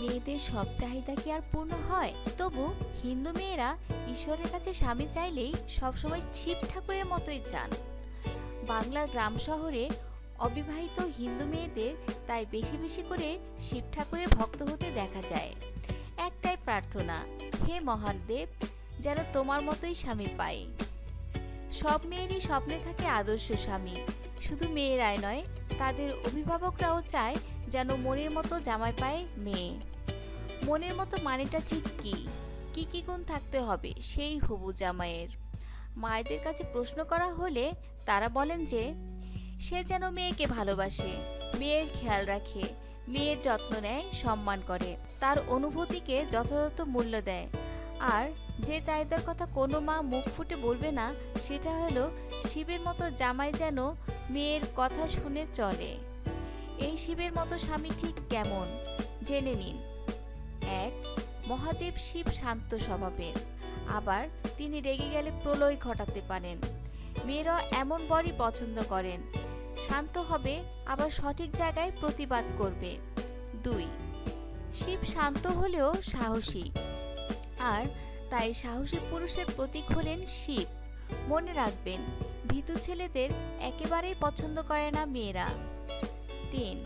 মেয়েদের সব চাহিদা কি আর পূর্ণ হয়? তবু হিন্দু মেয়েরা ঈশ্বরের কাছে স্বামী চাইলেই সবসময় শিব ঠাকুরের মতোই চান। বাংলার গ্রাম শহরে অবিবাহিত হিন্দু মেয়েদের তাই বেশি বেশি করে শিব ঠাকুরের ভক্ত হতে দেখা যায়। একটাই প্রার্থনা, হে মহাদেব, যেন তোমার মতোই স্বামী পাই। সব মেয়েরই স্বপ্নে থাকে আদর্শ স্বামী। শুধু মেয়েরাই নয়, তাদের অভিভাবকরাও চায় যেন মনের মতো জামাই পায় মেয়ে। মনের মতো মানেটা ঠিক কি? কি কি গুণ থাকতে হবে? সেই হবু জামাইয়ের। মায়েদের কাছে প্রশ্ন করা হলে তারা বলেন যে, সে যেন মেয়েকে ভালোবাসে, মেয়ের খেয়াল রাখে, মেয়ের যত্ন নেয়, সম্মান করে, তার অনুভূতিকে যথাযথ মূল্য দেয়। আর যে চাহিদার কথা কোনো মা মুখ ফুটে বলবে না, সেটা হলো শিবের মতো জামাই যেন মেয়ের কথা শুনে চলে। এই শিবের মতো স্বামী ঠিক কেমন? জেনে নিন। এক, মহাদেব শিব শান্ত স্বভাবের। আবার তিনি রেগে গেলে প্রলয় ঘটাতে পারেন। মেয়েরা এমন বরই পছন্দ করেন। শান্ত হবে, আবার সঠিক জায়গায় প্রতিবাদ করবে। দুই, শিব শান্ত হলেও সাহসী। আর তাই সাহসী পুরুষের প্রতীক হলেন শিব। মনে রাখবেন, ভীতু ছেলেদের একেবারেই পছন্দ করে না মেয়েরা। তিন,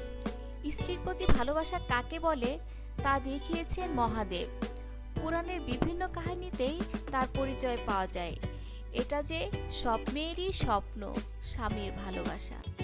স্ত্রীর প্রতি ভালোবাসা কাকে বলে? তা দেখিয়েছেন মহাদেব। পুরাণের বিভিন্ন কাহিনীতেই তার পরিচয় পাওয়া যায়। এটা যে সব মেয়েরই স্বপ্ন, স্বামীর ভালোবাসা।